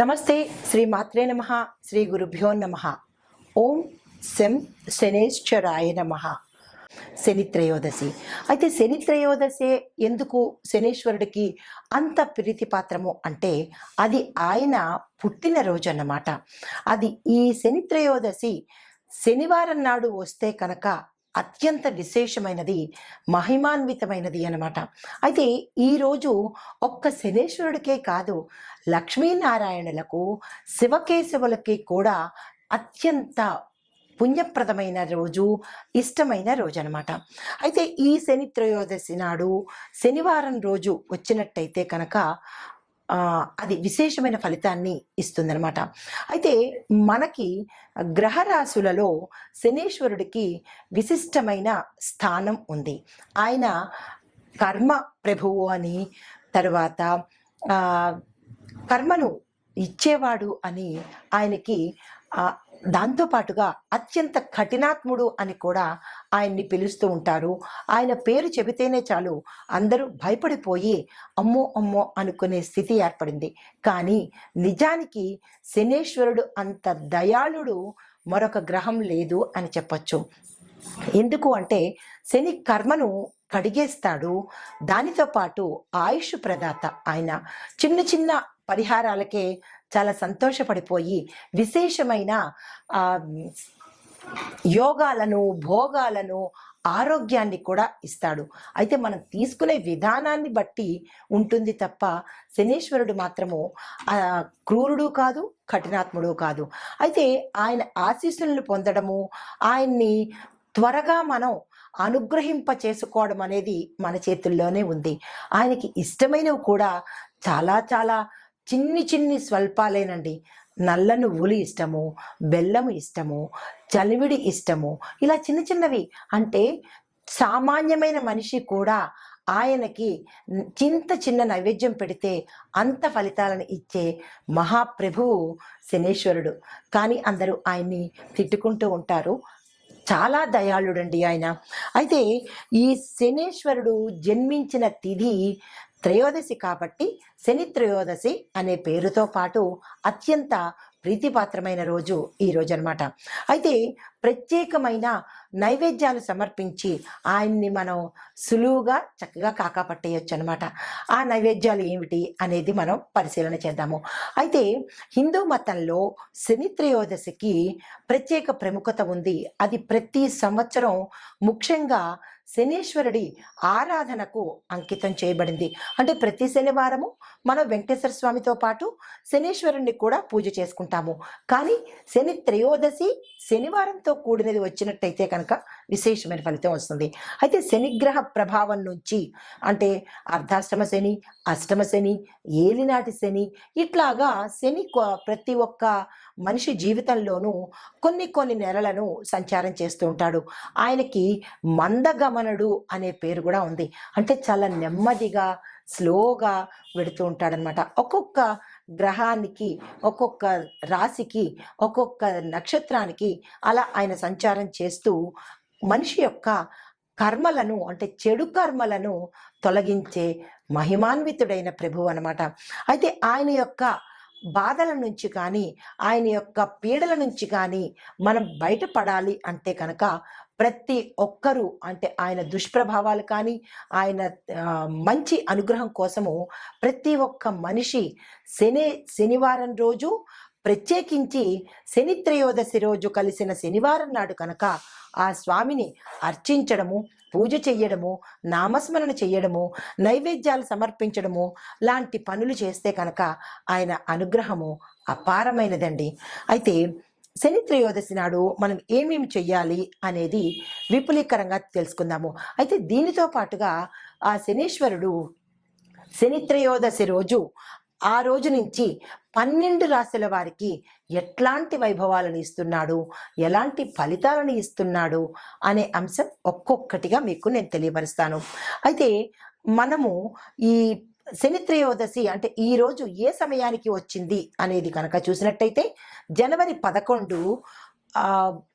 నమస్తే శ్రీ మాత్రే నమ శ్రీ గురుభ్యో నమ. ఓం శం శనేశ్వరాయ నమ. శని త్రయోదశి. అయితే శని త్రయోదశి ఎందుకు శనీశ్వరుడికి అంత ప్రీతిపాత్రము అంటే అది ఆయన పుట్టినరోజు అన్నమాట. అది ఈ శని త్రయోదశి శనివారం నాడు వస్తే కనుక అత్యంత విశేషమైనది మహిమాన్వితమైనది అనమాట అయితే ఈరోజు ఒక్క శనేశ్వరుడికే కాదు లక్ష్మీనారాయణులకు శివకేశవులకి కూడా అత్యంత పుణ్యప్రదమైన రోజు ఇష్టమైన రోజు అనమాట అయితే ఈ శని త్రయోదశి నాడు శనివారం రోజు వచ్చినట్టయితే కనుక అది విశేషమైన ఫలితాన్ని ఇస్తుందనమాట అయితే మనకి గ్రహరాశులలో శనేశ్వరుడికి విశిష్టమైన స్థానం ఉంది. ఆయన కర్మ ప్రభువు అని తర్వాత కర్మను ఇచ్చేవాడు అని ఆయనకి దాంతోపాటుగా అత్యంత కఠినాత్ముడు అని కూడా ఆయన్ని పిలుస్తూ ఉంటారు. ఆయన పేరు చెబితేనే చాలు అందరూ భయపడిపోయి అమ్మో అమ్మో అనుకునే స్థితి ఏర్పడింది. కానీ నిజానికి శనేశ్వరుడు అంత దయాళుడు మరొక గ్రహం లేదు అని చెప్పొచ్చు. ఎందుకు అంటే శని కర్మను కడిగేస్తాడు. దానితో పాటు ఆయుష్ ప్రదాత ఆయన చిన్న చిన్న పరిహారాలకే చాలా సంతోషపడిపోయి విశేషమైన యోగాలను భోగాలను ఆరోగ్యాన్ని కూడా ఇస్తాడు. అయితే మనం తీసుకునే విధానాన్ని బట్టి ఉంటుంది తప్ప శనీశ్వరుడు మాత్రము క్రూరుడు కాదు కఠినాత్ముడు కాదు. అయితే ఆయన ఆశీస్సులను పొందడము ఆయన్ని త్వరగా మనం అనుగ్రహింప చేసుకోవడం అనేది మన చేతుల్లోనే ఉంది. ఆయనకి ఇష్టమైనవి కూడా చాలా చాలా చిన్ని చిన్ని స్వల్పాలేనండి. నల్ల నువ్వులు ఇష్టము బెల్లము ఇష్టము చలివిడి ఇష్టము ఇలా చిన్న చిన్నవి. అంటే సామాన్యమైన మనిషి కూడా ఆయనకి చింత చిన్న నైవేద్యం పెడితే అంత ఫలితాలను ఇచ్చే మహాప్రభువు శనేశ్వరుడు. కానీ అందరూ ఆయన్ని తిట్టుకుంటూ ఉంటారు. చాలా దయాళుడండి ఆయన. అయితే ఈ శనేశ్వరుడు జన్మించిన తిథి త్రయోదశి కాబట్టి శని త్రయోదశి అనే పేరుతో పాటు అత్యంత ప్రీతిపాత్రమైన రోజు ఈ రోజు అనమాట అయితే ప్రత్యేకమైన నైవేద్యాలు సమర్పించి ఆయన్ని మనం సులువుగా చక్కగా కాకాపట్టేయచ్చు అనమాట ఆ నైవేద్యాలు ఏమిటి అనేది మనం పరిశీలన చేద్దాము. అయితే హిందూ మతంలో శని త్రయోదశికి ప్రత్యేక ప్రముఖత ఉంది. అది ప్రతి సంవత్సరం ముఖ్యంగా శనీశ్వరుడి ఆరాధనకు అంకితం చేయబడింది. అంటే ప్రతి శనివారము మనం వెంకటేశ్వర స్వామితో పాటు శనీశ్వరుణ్ణి కూడా పూజ చేసుకుంటాము. కానీ శని త్రయోదశి శనివారంతో కూడినది వచ్చినట్టయితే కనుక విశేషమైన ఫలితం వస్తుంది. అయితే శనిగ్రహ ప్రభావం నుంచి అంటే అర్ధాష్టమ శని అష్టమ శని ఏలినాటి శని ఇట్లాగా శని ప్రతి ఒక్క మనిషి జీవితంలోనూ కొన్ని కొన్ని నెలలను సంచారం చేస్తూ ఉంటాడు. ఆయనకి మందగమనుడు అనే పేరు కూడా ఉంది. అంటే చాలా నెమ్మదిగా స్లోగా వెడుతూ ఉంటాడనమాట ఒక్కొక్క గ్రహానికి ఒక్కొక్క రాశికి ఒక్కొక్క నక్షత్రానికి అలా ఆయన సంచారం చేస్తూ మనిషి యొక్క కర్మలను అంటే చెడు కర్మలను తొలగించే మహిమాన్వితుడైన ప్రభువు అనమాట అయితే ఆయన యొక్క బాధల నుంచి కానీ ఆయన యొక్క పీడల నుంచి కానీ మనం బయటపడాలి అంటే కనుక ప్రతి ఒక్కరూ అంటే ఆయన దుష్ప్రభావాలు కానీ ఆయన మంచి అనుగ్రహం కోసము ప్రతి ఒక్క మనిషి శని శనివారం రోజు ప్రత్యేకించి శని త్రయోదశి రోజు కలిసిన శనివారం నాడు కనుక ఆ స్వామిని అర్చించడము పూజ చెయ్యడము నామస్మరణ చెయ్యడము నైవేద్యాలు సమర్పించడము లాంటి పనులు చేస్తే కనుక ఆయన అనుగ్రహము అపారమైనదండి. అయితే శని త్రయోదశి నాడు మనం ఏమేమి చెయ్యాలి అనేది విపులీకరంగా తెలుసుకుందాము. అయితే దీనితో పాటుగా ఆ శనీశ్వరుడు శని త్రయోదశి రోజు ఆ రోజు నుంచి పన్నెండు రాశుల వారికి ఎట్లాంటి వైభవాలను ఇస్తున్నాడు? ఎలాంటి ఫలితాలను ఇస్తున్నాడు? అనే అంశం ఒక్కొక్కటిగా మీకు నేను తెలియపరుస్తాను. అయితే మనము ఈ శని త్రయోదశి అంటే ఈ రోజు ఏ సమయానికి వచ్చింది అనేది కనుక చూసినట్టయితే జనవరి పదకొండు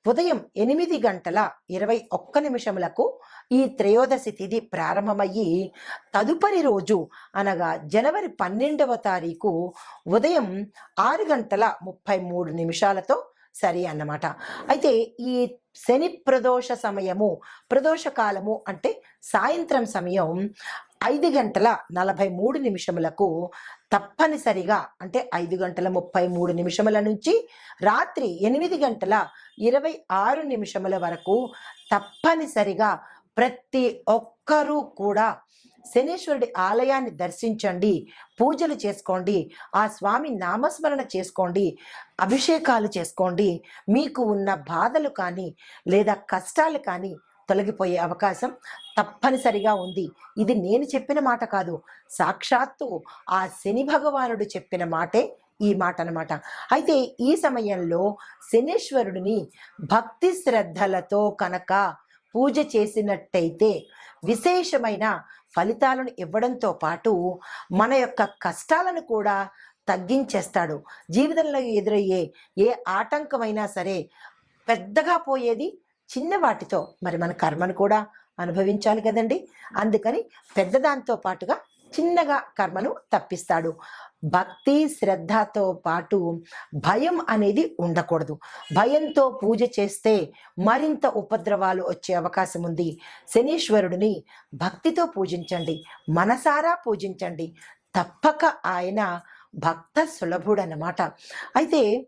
ఉదయం ఎనిమిది గంటల ఇరవై ఒక్క నిమిషములకు ఈ త్రయోదశి తిథి ప్రారంభమయ్యి తదుపరి రోజు అనగా జనవరి పన్నెండవ తారీఖు ఉదయం ఆరు గంటల ముప్పై మూడు నిమిషాలతో సరి అన్నమాట. అయితే ఈ శని ప్రదోష సమయము ప్రదోష కాలము అంటే సాయంత్రం సమయం ఐదు గంటల నలభై మూడు నిమిషములకు తప్పనిసరిగా అంటే ఐదు గంటల ముప్పై మూడు నిమిషముల నుంచి రాత్రి ఎనిమిది గంటల ఇరవై ఆరు నిమిషముల వరకు తప్పనిసరిగా ప్రతి ఒక్కరూ కూడా శనీశ్వరుడి ఆలయాన్ని దర్శించండి పూజలు చేసుకోండి ఆ స్వామి నామస్మరణ చేసుకోండి అభిషేకాలు చేసుకోండి. మీకు ఉన్న బాధలు కానీ లేదా కష్టాలు కానీ తొలగిపోయే అవకాశం తప్పనిసరిగా ఉంది. ఇది నేను చెప్పిన మాట కాదు. సాక్షాత్తు ఆ శని భగవానుడు చెప్పిన మాటే ఈ మాట అన్నమాట అయితే ఈ సమయంలో శనీశ్వరుడిని భక్తి శ్రద్ధలతో కనుక పూజ చేసినట్టయితే విశేషమైన ఫలితాలను ఇవ్వడంతో పాటు మన యొక్క కష్టాలను కూడా తగ్గించేస్తాడు. జీవితంలో ఎదురయ్యే ఏ ఆటంకమైనా సరే పెద్దగా పోయేది చిన్న వాటితో మరి మన కర్మను కూడా అనుభవించాలి కదండి. అందుకని పెద్దదాంతో పాటుగా చిన్నగా కర్మను తప్పిస్తాడు. భక్తి శ్రద్ధతో పాటు భయం అనేది ఉండకూడదు. భయంతో పూజ చేస్తే మరింత ఉపద్రవాలు వచ్చే అవకాశం ఉంది. శనీశ్వరుడిని భక్తితో పూజించండి. మనసారా పూజించండి. తప్పక ఆయన భక్త సులభుడన్నమాట. అయితే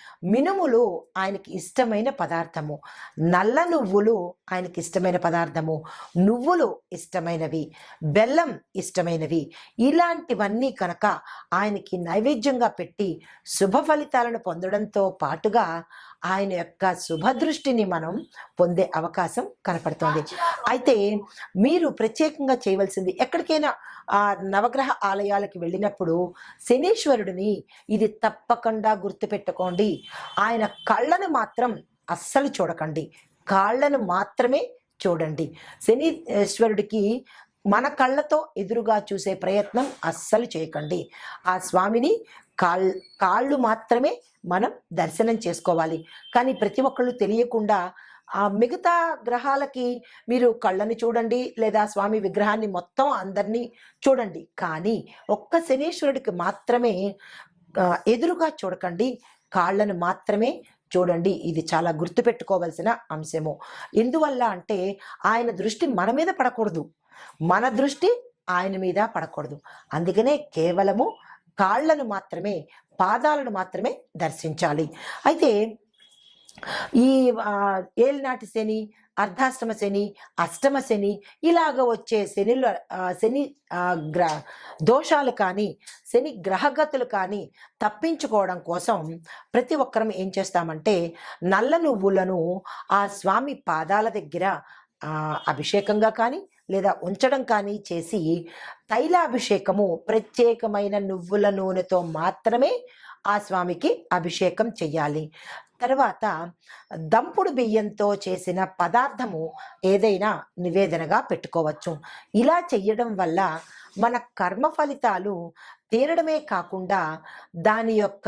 మినుములు ఆయనకి ఇష్టమైన పదార్థము. నల్ల నువ్వులు ఆయనకి ఇష్టమైన పదార్థము. నువ్వులు ఇష్టమైనవి. బెల్లం ఇష్టమైనవి. ఇలాంటివన్నీ కనుక ఆయనకి నైవేద్యంగా పెట్టి శుభ ఫలితాలను పొందడంతో పాటుగా ఆయన యొక్క శుభదృష్టిని మనం పొందే అవకాశం కనపడుతుంది. అయితే మీరు ప్రత్యేకంగా చేయవలసింది ఎక్కడికైనా ఆ నవగ్రహ ఆలయాలకు వెళ్ళినప్పుడు శనీశ్వరుడిని ఇది తప్పకుండా గుర్తుపెట్టుకోండి. ఆయన కళ్ళను మాత్రం అస్సలు చూడకండి. కాళ్ళను మాత్రమే చూడండి. శనీశ్వరుడికి మన కళ్ళతో ఎదురుగా చూసే ప్రయత్నం అస్సలు చేయకండి. ఆ స్వామిని కాళ్ కాళ్ళు మాత్రమే మనం దర్శనం చేసుకోవాలి. కానీ ప్రతి ఒక్కళ్ళు తెలియకుండా ఆ మిగతా గ్రహాలకి మీరు కళ్ళని చూడండి లేదా స్వామి విగ్రహాన్ని మొత్తం అందరినీ చూడండి. కానీ ఒక్క శనీశ్వరుడికి మాత్రమే ఎదురుగా చూడకండి. కాళ్ళను మాత్రమే చూడండి. ఇది చాలా గుర్తుపెట్టుకోవలసిన అంశము. ఎందువల్ల అంటే ఆయన దృష్టి మన మీద పడకూడదు. మన దృష్టి ఆయన మీద పడకూడదు. అందుకనే కేవలము కాళ్ళను మాత్రమే పాదాలను మాత్రమే దర్శించాలి. అయితే ఈ ఏలినాటి శని అర్ధాష్టమ శని అష్టమ శని ఇలాగ వచ్చే శనిలో శని గ్ర దోషాలు కానీ శని గ్రహగతులు కానీ తప్పించుకోవడం కోసం ప్రతి ఒక్కరం ఏం చేస్తామంటే నల్ల నువ్వులను ఆ స్వామి పాదాల దగ్గర అభిషేకంగా కానీ లేదా ఉంచడం కానీ చేసి తైలాభిషేకము ప్రత్యేకమైన నువ్వుల నూనెతో మాత్రమే ఆ స్వామికి అభిషేకం చెయ్యాలి. తర్వాత దంపుడు బియ్యంతో చేసిన పదార్థము ఏదైనా నివేదనగా పెట్టుకోవచ్చు. ఇలా చెయ్యడం వల్ల మన కర్మ ఫలితాలు తీరడమే కాకుండా దాని యొక్క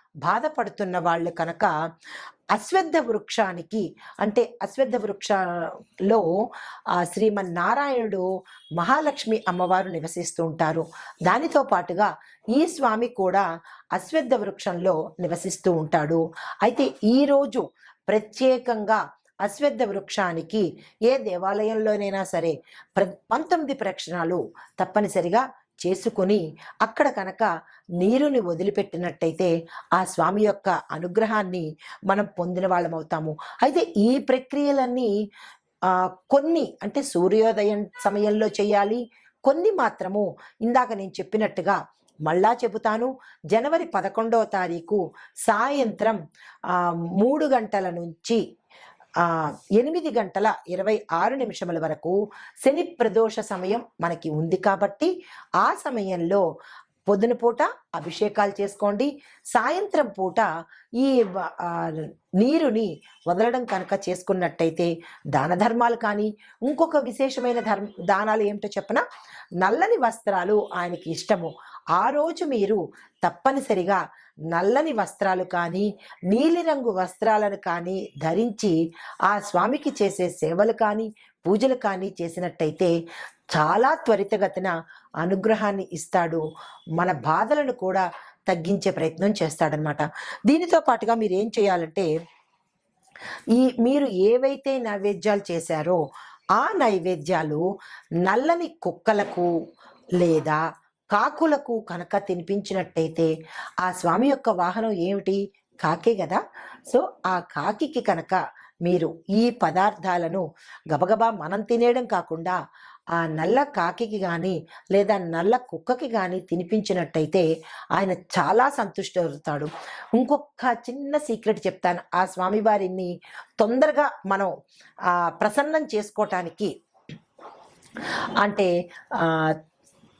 బాధపడుతున్న వాళ్ళు కనుక అశ్వద్ధ వృక్షానికి అంటే అశ్వద్ధ వృక్షలో శ్రీమన్ శ్రీమన్నారాయణుడు మహాలక్ష్మి అమ్మవారు నివసిస్తూ ఉంటారు. దానితో పాటుగా ఈ స్వామి కూడా అశ్వద్ధ వృక్షంలో నివసిస్తూ ఉంటాడు. అయితే ఈరోజు ప్రత్యేకంగా అశ్వద్ధ వృక్షానికి ఏ దేవాలయంలోనైనా సరే ప్ర పంతొమ్మిది ప్రక్షణాలు తప్పనిసరిగా చేసుకుని అక్కడ కనుక నీరుని వదిలిపెట్టినట్టయితే ఆ స్వామి యొక్క అనుగ్రహాన్ని మనం పొందిన వాళ్ళం అవుతాము. అయితే ఈ ప్రక్రియలన్నీ కొన్ని అంటే సూర్యోదయం సమయంలో చేయాలి కొన్ని మాత్రము ఇందాక నేను చెప్పినట్టుగా మళ్ళా చెబుతాను. జనవరి పదకొండవ తారీఖు సాయంత్రం మూడు గంటల నుంచి ఎనిమిది గంటల ఇరవై ఆరు నిమిషముల వరకు శని ప్రదోష సమయం మనకి ఉంది కాబట్టి ఆ సమయంలో పొద్దున పూట అభిషేకాలు చేసుకోండి. సాయంత్రం పూట ఈ వ- నీరుని వదలడం కనుక చేసుకున్నట్టయితే దాన ధర్మాలు కానీ ఇంకొక విశేషమైన ధర్మ దానాలు ఏమిటో చెప్పన? నల్లని వస్త్రాలు ఆయనకి ఇష్టము. ఆ రోజు మీరు తప్పనిసరిగా నల్లని వస్త్రాలు కానీ నీలిరంగు వస్త్రాలను కానీ ధరించి ఆ స్వామికి చేసే సేవలు కానీ పూజలు కానీ చేసినట్టయితే చాలా త్వరితగతిన అనుగ్రహాన్ని ఇస్తాడు. మన బాధలను కూడా తగ్గించే ప్రయత్నం చేస్తాడనమాట దీనితో పాటుగా మీరు ఏం చేయాలంటే ఈ మీరు ఏవైతే నైవేద్యాలు చేశారో ఆ నైవేద్యాలు నల్లని కుక్కలకు లేదా కాకులకు కనుక తినిపించినట్టయితే ఆ స్వామి యొక్క వాహనం ఏమిటి? కాకే కదా. సో ఆ కాకికి కనుక మీరు ఈ పదార్థాలను గబగబా మనం తినేయడం కాకుండా ఆ నల్ల కాకికి కానీ లేదా నల్ల కుక్కకి కానీ తినిపించినట్టయితే ఆయన చాలా సంతుష్టవుతాడు. ఇంకొక చిన్న సీక్రెట్ చెప్తాను. ఆ స్వామివారిని తొందరగా మనం ప్రసన్నం చేసుకోవటానికి అంటే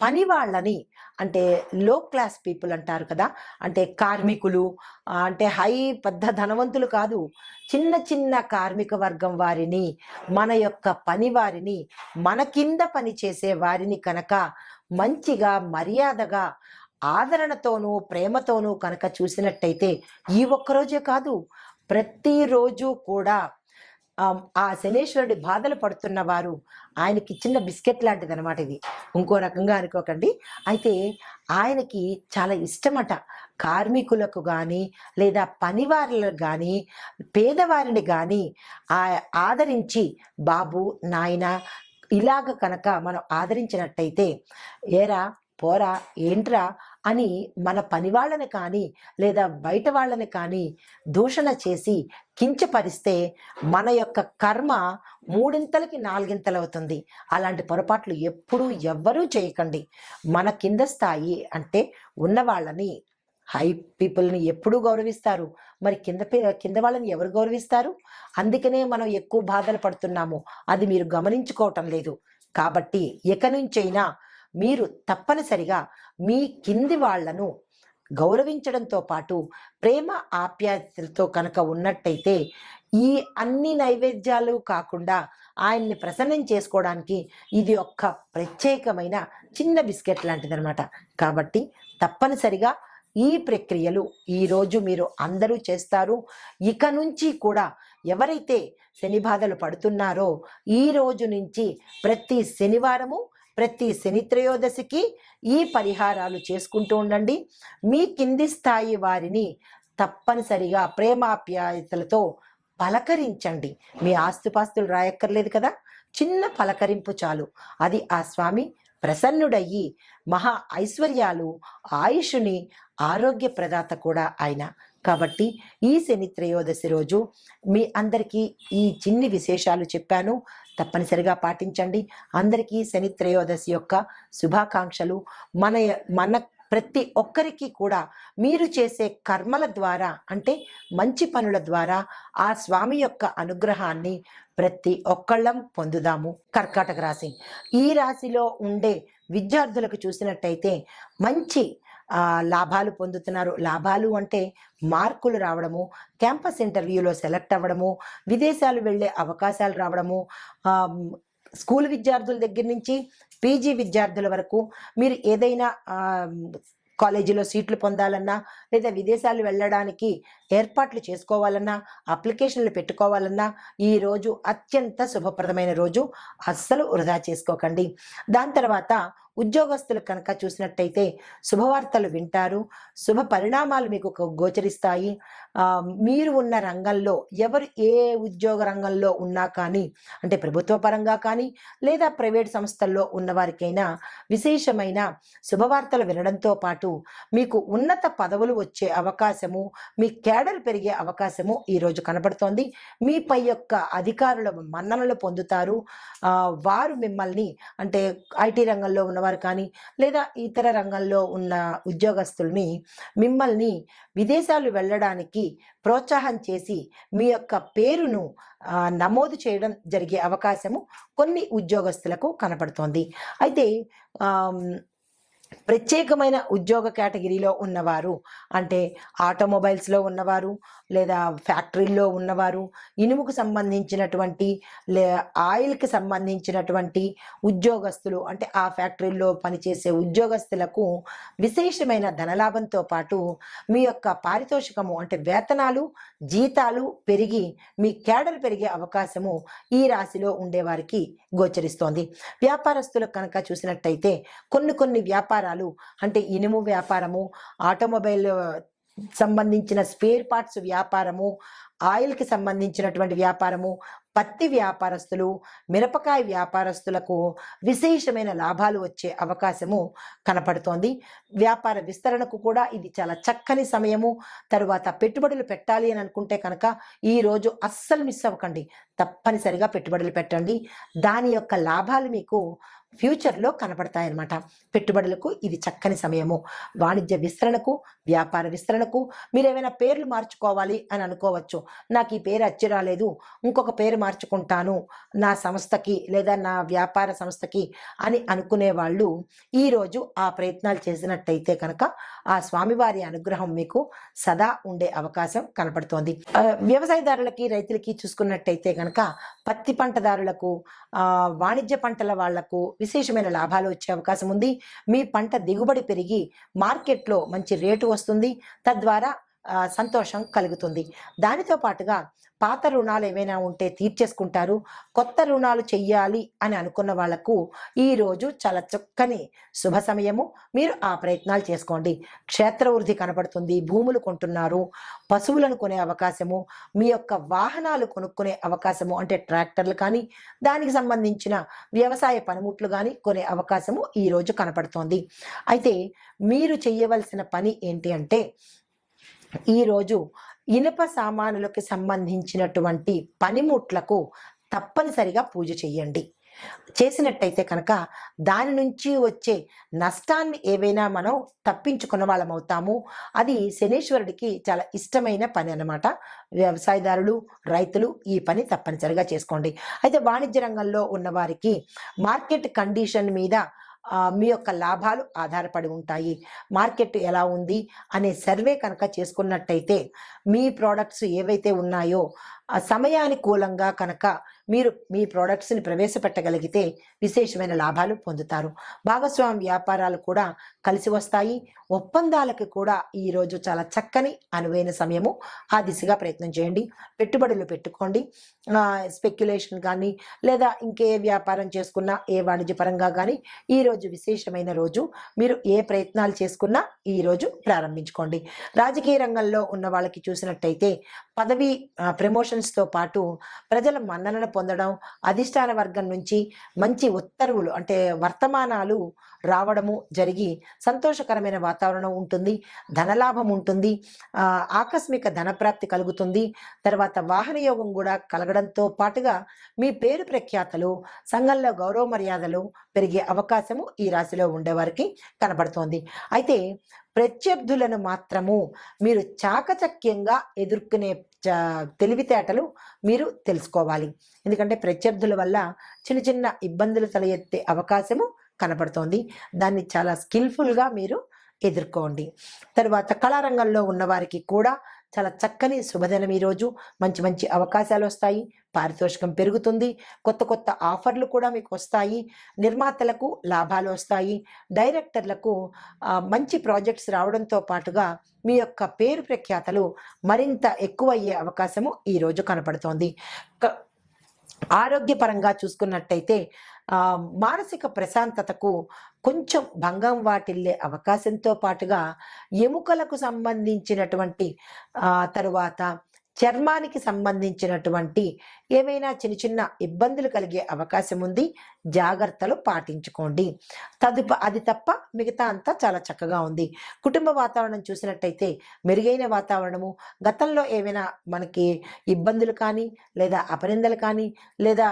పని వాళ్ళని అంటే లో క్లాస్ పీపుల్ అంటారు కదా అంటే కార్మికులు అంటే హై పెద్ద ధనవంతులు కాదు. చిన్న చిన్న కార్మిక వర్గం వారిని మన యొక్క పని వారిని మన కింద పని చేసే వారిని కనుక మంచిగా మర్యాదగా ఆదరణతోనూ ప్రేమతోనూ కనుక చూసినట్టయితే ఈ ఒక్కరోజే కాదు ప్రతిరోజు కూడా ఆ, శనేశ్వరుడి బాధలు పడుతున్న వారు ఆయనకి చిన్న బిస్కెట్ లాంటిది అనమాట ఇది. ఇంకో రకంగా అనుకోకండి. అయితే ఆయనకి చాలా ఇష్టమట. కార్మికులకు కానీ లేదా పనివారులకు కానీ పేదవారిని కానీ ఆ ఆదరించి బాబు నాయన ఇలాగ కనుక మనం ఆదరించినట్టయితే ఏరా పోరా ఏంట్రా అని మన పని వాళ్ళని కానీ లేదా బయట వాళ్ళని కానీ దూషణ చేసి కించపరిస్తే మన యొక్క కర్మ మూడింతలకి నాలుగింతలు అవుతుంది అలాంటి పొరపాట్లు ఎప్పుడూ ఎవ్వరూ చేయకండి. మన కింద స్థాయి అంటే ఉన్న వాళ్ళని హై పీపుల్ని ఎప్పుడూ గౌరవిస్తారు. మరి కింద పే- కింద వాళ్ళని ఎవరు గౌరవిస్తారు? అందుకనే మనం ఎక్కువ బాధలు పడుతున్నాము. అది మీరు గమనించుకోవటం లేదు. కాబట్టి ఇక నుంచైనా మీరు తప్పనిసరిగా మీ కింది వాళ్ళను గౌరవించడంతో పాటు ప్రేమ ఆప్యాయతలతో కనుక ఉన్నట్టయితే ఈ అన్ని నైవేద్యాలు కాకుండా ఆయన్ని ప్రసన్నం చేసుకోవడానికి ఇది ఒక్క ప్రత్యేకమైన చిన్న బిస్కెట్ లాంటిదనమాట కాబట్టి తప్పనిసరిగా ఈ ప్రక్రియలు ఈరోజు మీరు అందరూ చేస్తారు. ఇక నుంచి కూడా ఎవరైతే శని బాధలు పడుతున్నారో ఈ రోజు నుంచి ప్రతి శనివారము ప్రతి శని త్రయోదశికి ఈ పరిహారాలు చేసుకుంటూ ఉండండి. మీ కింది స్థాయి వారిని తప్పనిసరిగా ప్రేమాప్యాయతలతో పలకరించండి. మీ ఆస్తుపాస్తులు రాయక్కర్లేదు కదా? చిన్న పలకరింపు చాలు. అది ఆ స్వామి ప్రసన్నుడయ్యి మహా ఐశ్వర్యాలు ఆయుషుని ఆరోగ్య ప్రదాత కూడా ఆయన. కాబట్టి ఈ శని త్రయోదశి రోజు మీ అందరికీ ఈ చిన్ని విశేషాలు చెప్పాను. తప్పనిసరిగా పాటించండి. అందరికీ శని త్రయోదశి యొక్క శుభాకాంక్షలు. మన మన ప్రతి ఒక్కరికి కూడా మీరు చేసే కర్మల ద్వారా అంటే మంచి పనుల ద్వారా ఆ స్వామి యొక్క అనుగ్రహాన్ని ప్రతి ఒక్కళ్ళం పొందుదాము. కర్కాటక రాశి. ఈ రాశిలో ఉండే విద్యార్థులకు చూసినట్టయితే మంచి లాభాలు పొందుతున్నారు. లాభాలు అంటే మార్కులు రావడము క్యాంపస్ ఇంటర్వ్యూలో సెలెక్ట్ అవ్వడము విదేశాలు వెళ్ళే అవకాశాలు రావడము స్కూల్ విద్యార్థుల దగ్గర నుంచి పీజీ విద్యార్థుల వరకు మీరు ఏదైనా కాలేజీలో సీట్లు పొందాలన్నా లేదా విదేశాలు వెళ్ళడానికి ఏర్పాట్లు చేసుకోవాలన్నా అప్లికేషన్లు పెట్టుకోవాలన్నా ఈ రోజు అత్యంత శుభప్రదమైన రోజు. అస్సలు వృధా చేసుకోకండి. దాని తర్వాత ఉద్యోగస్తులు కనుక చూసినట్టయితే శుభవార్తలు వింటారు. శుభ పరిణామాలు మీకు గోచరిస్తాయి. మీరు ఉన్న రంగంలో ఎవరు ఏ ఉద్యోగ రంగంలో ఉన్నా కానీ అంటే ప్రభుత్వ పరంగా కానీ లేదా ప్రైవేట్ సంస్థల్లో ఉన్నవారికైనా విశేషమైన శుభవార్తలు వినడంతో పాటు మీకు ఉన్నత పదవులు వచ్చే అవకాశము మీ కేడర్ పెరిగే అవకాశము ఈరోజు కనబడుతోంది. మీపై యొక్క అధికారుల మన్ననలు పొందుతారు. వారు మిమ్మల్ని అంటే ఐటీ రంగంలో ఉన్న ఉన్నవారు కానీ లేదా ఇతర రంగంలో ఉన్న ఉద్యోగస్తుల్ని మిమ్మల్ని విదేశాలు వెళ్ళడానికి ప్రోత్సాహం చేసి మీ యొక్క పేరును నమోదు చేయడం జరిగే అవకాశము కొన్ని ఉద్యోగస్తులకు కనపడుతోంది. అయితే ప్రత్యేకమైన ఉద్యోగ కేటగిరీలో ఉన్నవారు అంటే ఆటోమొబైల్స్లో ఉన్నవారు లేదా ఫ్యాక్టరీల్లో ఉన్నవారు ఇనుముకు సంబంధించినటువంటి లే ఆయిల్కి సంబంధించినటువంటి ఉద్యోగస్తులు అంటే ఆ ఫ్యాక్టరీల్లో పనిచేసే ఉద్యోగస్తులకు విశేషమైన ధనలాభంతో పాటు మీ యొక్క పారితోషికము అంటే వేతనాలు జీతాలు పెరిగి మీ కేడర్ పెరిగే అవకాశము ఈ రాశిలో ఉండేవారికి గోచరిస్తోంది. వ్యాపారస్తులకు కనుక చూసినట్టయితే కొన్ని కొన్ని వ్యాపారాలు అంటే ఇనుము వ్యాపారము ఆటోమొబైల్ సంబంధించిన స్పేర్ పార్ట్స్ వ్యాపారము ఆయిల్కి సంబంధించినటువంటి వ్యాపారము పత్తి వ్యాపారస్తులు మిరపకాయ వ్యాపారస్తులకు విశేషమైన లాభాలు వచ్చే అవకాశము కనపడుతోంది. వ్యాపార విస్తరణకు కూడా ఇది చాలా చక్కని సమయము. తరువాత పెట్టుబడులు పెట్టాలి అని అనుకుంటే కనుక ఈరోజు అస్సలు మిస్ అవ్వకండి. తప్పనిసరిగా పెట్టుబడులు పెట్టండి. దాని యొక్క లాభాలు మీకు ఫ్యూచర్లో కనపడతాయన్నమాట పెట్టుబడులకు ఇది చక్కని సమయము. వాణిజ్య విస్తరణకు వ్యాపార విస్తరణకు మీరు ఏమైనా పేర్లు మార్చుకోవాలి అని అనుకోవచ్చు. నాకు ఈ పేరు అచ్చి రాలేదు. ఇంకొక పేరు మార్చుకుంటాను. నా సంస్థకి లేదా నా వ్యాపార సంస్థకి అని అనుకునే వాళ్ళు ఈరోజు ఆ ప్రయత్నాలు చేసినట్టయితే కనుక ఆ స్వామివారి అనుగ్రహం మీకు సదా ఉండే అవకాశం కనపడుతోంది. వ్యవసాయదారులకి రైతులకి చూసుకున్నట్టయితే కనుక పత్తి పంటదారులకు వాణిజ్య పంటల వాళ్ళకు విశేషమైన లాభాలు వచ్చే అవకాశం ఉంది. మీ పంట దిగుబడి పెరిగి మార్కెట్లో మంచి రేటు వస్తుంది. తద్వారా సంతోషం కలుగుతుంది. దానితో పాటుగా పాత రుణాలు ఏవైనా ఉంటే తీర్చేసుకుంటారు. కొత్త రుణాలు చెయ్యాలి అని అనుకున్న వాళ్ళకు ఈ రోజు చాలా చక్కని శుభ సమయము. మీరు ఆ ప్రయత్నాలు చేసుకోండి. క్షేత్ర వృద్ధి కనబడుతుంది భూములు కొంటున్నారు. పశువులను కొనే అవకాశము. మీ యొక్క వాహనాలు కొనుక్కునే అవకాశము. అంటే ట్రాక్టర్లు కానీ దానికి సంబంధించిన వ్యవసాయ పనిముట్లు కానీ కొనే అవకాశము ఈ రోజు కనపడుతోంది. అయితే మీరు చేయవలసిన పని ఏంటి అంటే ఈరోజు ఇనుప సామానులకు సంబంధించినటువంటి పనిముట్లకు తప్పనిసరిగా పూజ చేయండి చేసినట్టయితే కనుక దాని నుంచి వచ్చే నష్టాన్ని ఏవైనా మనం తప్పించుకున్న వాళ్ళం అవుతాము. అది శనీశ్వరుడికి చాలా ఇష్టమైన పని అన్నమాట. వ్యవసాయదారులు రైతులు ఈ పని తప్పనిసరిగా చేసుకోండి. అయితే వాణిజ్య రంగంలో ఉన్న వారికి మార్కెట్ కండిషన్ మీద మీ యొక్క లాభాలు ఆధారపడి ఉంటాయి. మార్కెట్ ఎలా ఉంది అనే సర్వే కనుక చేసుకున్నట్టయితే మీ ప్రోడక్ట్స్ ఏవైతే ఉన్నాయో ఆ సమయానుకూలంగా కనుక మీరు మీ ప్రోడక్ట్స్ని ప్రవేశపెట్టగలిగితే విశేషమైన లాభాలు పొందుతారు. భాగస్వామి వ్యాపారాలు కూడా కలిసి వస్తాయి. ఒప్పందాలకు కూడా ఈరోజు చాలా చక్కని అనువైన సమయము ఆ దిశగా ప్రయత్నం చేయండి. పెట్టుబడులు పెట్టుకోండి. స్పెక్యులేషన్ కానీ లేదా ఇంకే వ్యాపారం చేసుకున్నా ఏ వాణిజ్యపరంగా కానీ ఈరోజు విశేషమైన రోజు మీరు ఏ ప్రయత్నాలు చేసుకున్నా ఈరోజు ప్రారంభించుకోండి. రాజకీయ రంగంలో ఉన్న వాళ్ళకి చూసినట్టయితే పదవి ప్రమోషన్ ప్రమోషన్స్తో పాటు ప్రజల మన్ననను పొందడం అధిష్టాన వర్గం నుంచి మంచి ఉత్తర్వులు అంటే వర్తమానాలు రావడము జరిగి సంతోషకరమైన వాతావరణం ఉంటుంది ధనలాభం ఉంటుంది ఆకస్మిక ధనప్రాప్తి కలుగుతుంది. తర్వాత వాహన యోగం కూడా కలగడంతో పాటుగా మీ పేరు ప్రఖ్యాతలు సంఘంలో గౌరవ మర్యాదలు పెరిగే అవకాశము ఈ రాశిలో ఉండేవారికి కనబడుతోంది. అయితే ప్రత్యర్థులను మాత్రము మీరు చాకచక్యంగా ఎదుర్కొనే తెలివితేటలు మీరు తెలుసుకోవాలి. ఎందుకంటే ప్రత్యర్థుల వల్ల చిన్న చిన్న ఇబ్బందులు తలెత్తే అవకాశము కనపడుతోంది దాన్ని చాలా స్కిల్ఫుల్గా మీరు ఎదుర్కోండి. తర్వాత కళారంగంలో ఉన్నవారికి కూడా చాలా చక్కని శుభదినం ఈరోజు. మంచి మంచి అవకాశాలు వస్తాయి పారితోషికం పెరుగుతుంది. కొత్త కొత్త ఆఫర్లు కూడా మీకు వస్తాయి నిర్మాతలకు లాభాలు వస్తాయి డైరెక్టర్లకు మంచి ప్రాజెక్ట్స్ రావడంతో పాటుగా మీ యొక్క పేరు ప్రఖ్యాతలు మరింత ఎక్కువ అయ్యే అవకాశము ఈరోజు కనపడుతోంది. క- ఆరోగ్యపరంగా చూసుకున్నట్టయితే మానసిక ప్రశాంతతకు కొంచెం భంగం వాటిల్లే అవకాశంతో పాటుగా ఎముకలకు సంబంధించినటువంటి తరువాత చర్మానికి సంబంధించినటువంటి ఏవైనా చిన్న చిన్న ఇబ్బందులు కలిగే అవకాశం ఉంది జాగ్రత్తలు పాటించుకోండి. తదుప అది తప్ప మిగతా అంతా చాలా చక్కగా ఉంది. కుటుంబ వాతావరణం చూసినట్టయితే మెరుగైన వాతావరణము గతంలో ఏవైనా మనకి ఇబ్బందులు కానీ లేదా అపనిందలు కానీ లేదా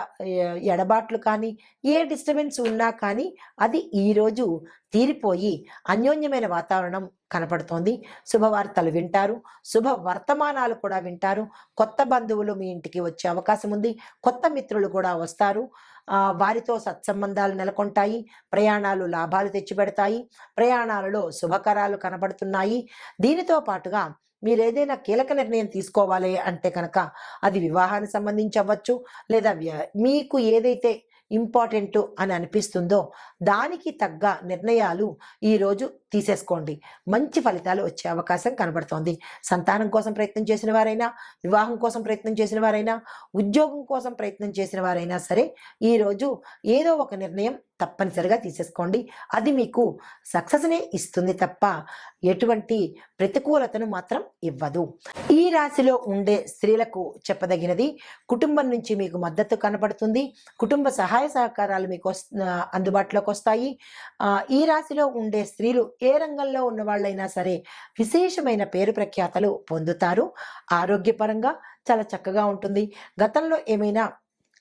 ఎడబాట్లు కానీ ఏ డిస్టర్బెన్స్ ఉన్నా కానీ అది ఈరోజు తీరిపోయి అన్యోన్యమైన వాతావరణం కనపడుతోంది. శుభవార్తలు వింటారు శుభ వర్తమానాలు కూడా వింటారు. కొత్త బంధువులు మీ ఇంటికి వచ్చే అవకాశం ఉంది కొత్త మిత్రులు కూడా వస్తారు. వారితో సత్సంబంధాలు నెలకొంటాయి. ప్రయాణాలు లాభాలు తెచ్చిపెడతాయి. ప్రయాణాలలో శుభకరాలు కనబడుతున్నాయి. దీనితో పాటుగా మీరు ఏదైనా కీలక నిర్ణయం తీసుకోవాలి అంటే కనుక అది వివాహానికి సంబంధించి అవ్వచ్చు లేదా మీకు ఏదైతే ఇంపార్టెంట్ అని అనిపిస్తుందో దానికి తగ్గ నిర్ణయాలు ఈరోజు తీసేసుకోండి. మంచి ఫలితాలు వచ్చే అవకాశం కనబడుతోంది. సంతానం కోసం ప్రయత్నం చేసిన వారైనా వివాహం కోసం ప్రయత్నం చేసిన వారైనా ఉద్యోగం కోసం ప్రయత్నం చేసిన వారైనా సరే ఈరోజు ఏదో ఒక నిర్ణయం తప్పనిసరిగా తీసేసుకోండి. అది మీకు సక్సెస్నే ఇస్తుంది తప్ప ఎటువంటి ప్రతికూలతను మాత్రం ఇవ్వదు. ఈ రాశిలో ఉండే స్త్రీలకు చెప్పదగినది కుటుంబం నుంచి మీకు మద్దతు కనపడుతుంది కుటుంబ సహాయ సహకారాలు మీకు అందుబాటులోకి వస్తాయి. ఈ రాశిలో ఉండే స్త్రీలు ఏ రంగంలో ఉన్న వాళ్ళైనా సరే విశేషమైన పేరు ప్రఖ్యాతలు పొందుతారు. ఆరోగ్యపరంగా చాలా చక్కగా ఉంటుంది. గతంలో ఏమైనా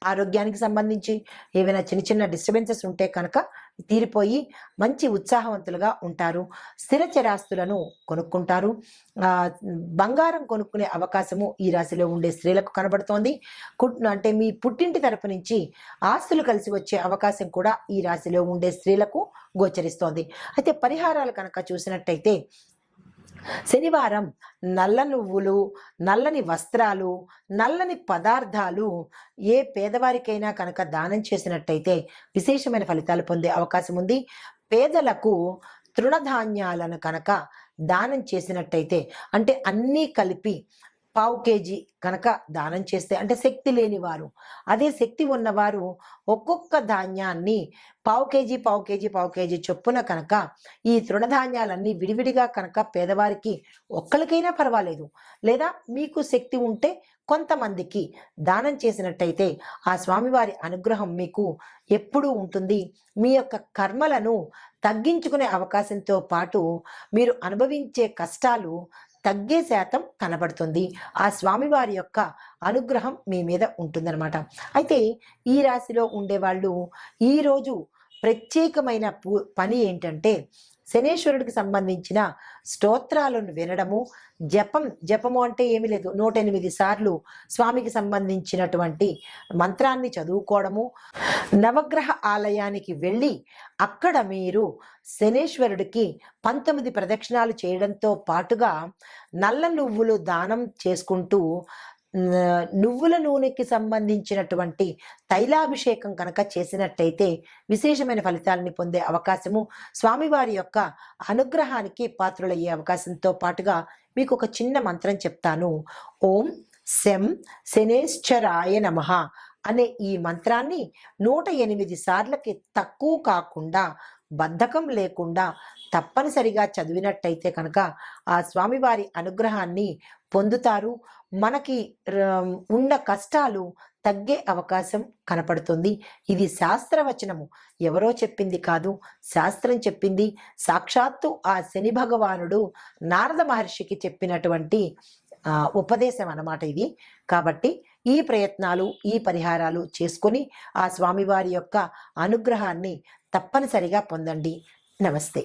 ఆరోగ్యానికి సంబంధించి ఏవైనా చిన్న చిన్న డిస్టర్బెన్సెస్ ఉంటే కనుక తీరిపోయి మంచి ఉత్సాహవంతులుగా ఉంటారు. స్థిర చరాస్తులను కొనుక్కుంటారు. బంగారం కొనుక్కునే అవకాశము ఈ రాశిలో ఉండే స్త్రీలకు కనబడుతోంది. కుట్- అంటే మీ పుట్టింటి తరపు నుంచి ఆస్తులు కలిసి వచ్చే అవకాశం కూడా ఈ రాశిలో ఉండే స్త్రీలకు గోచరిస్తోంది. అయితే పరిహారాలు కనుక చూసినట్టయితే శనివారం నల్ల నువ్వులు నల్లని వస్త్రాలు నల్లని పదార్థాలు ఏ పేదవారికైనా కనుక దానం చేసినట్టయితే విశేషమైన ఫలితాలు పొందే అవకాశం ఉంది. పేదలకు తృణధాన్యాలను కనుక దానం చేసినట్టయితే అంటే అన్నీ కలిపి పావు కేజీ కనుక దానం చేస్తే అంటే శక్తి లేని వారు అదే శక్తి ఉన్నవారు ఒక్కొక్క ధాన్యాన్ని పావు కేజీ పావు కేజీ పావు కేజీ చొప్పున కనుక ఈ తృణధాన్యాలన్నీ విడివిడిగా కనుక పేదవారికి ఒక్కరికైనా పర్వాలేదు. లేదా మీకు శక్తి ఉంటే కొంతమందికి దానం చేసినట్టయితే ఆ స్వామివారి అనుగ్రహం మీకు ఎప్పుడూ ఉంటుంది. మీ యొక్క కర్మలను తగ్గించుకునే అవకాశంతో పాటు మీరు అనుభవించే కష్టాలు తగ్గే శాతం కనబడుతుంది. ఆ స్వామివారి యొక్క అనుగ్రహం మీ మీద ఉంటుందన్నమాట. అయితే ఈ రాశిలో ఉండేవాళ్ళు ఈరోజు ప్రత్యేకమైన పని ఏంటంటే శనేశ్వరుడికి సంబంధించిన స్తోత్రాలను వినడము జపం జపము అంటే ఏమీ లేదు. నూట ఎనిమిది సార్లు స్వామికి సంబంధించినటువంటి మంత్రాన్ని చదువుకోవడము నవగ్రహ ఆలయానికి వెళ్ళి అక్కడ మీరు శనేశ్వరుడికి పంతొమ్మిది ప్రదక్షిణాలు చేయడంతో పాటుగా నల్ల నువ్వులు దానం చేసుకుంటూ నువ్వుల నూనెకి సంబంధించినటువంటి తైలాభిషేకం కనుక చేసినట్టయితే విశేషమైన ఫలితాలని పొందే అవకాశము స్వామివారి యొక్క అనుగ్రహానికి పాత్రులయ్యే అవకాశంతో పాటుగా మీకు ఒక చిన్న మంత్రం చెప్తాను. ఓం శం శనేశ్చరాయ నమః అనే ఈ మంత్రాన్ని నూట ఎనిమిది సార్లకి తక్కువ కాకుండా బద్ధకం లేకుండా తప్పనిసరిగా చదివినట్టయితే కనుక ఆ స్వామివారి అనుగ్రహాన్ని పొందుతారు. మనకి ర- ఉన్న కష్టాలు తగ్గే అవకాశం కనపడుతుంది. ఇది శాస్త్రవచనము. ఎవరో చెప్పింది కాదు శాస్త్రం చెప్పింది. సాక్షాత్తు ఆ శని భగవానుడు నారద మహర్షికి చెప్పినటువంటి ఉపదేశం అన్నమాట ఇది. కాబట్టి ఈ ప్రయత్నాలు ఈ పరిహారాలు చేసుకొని ఆ స్వామివారి యొక్క అనుగ్రహాన్ని తప్పనిసరిగా పొందండి. నమస్తే.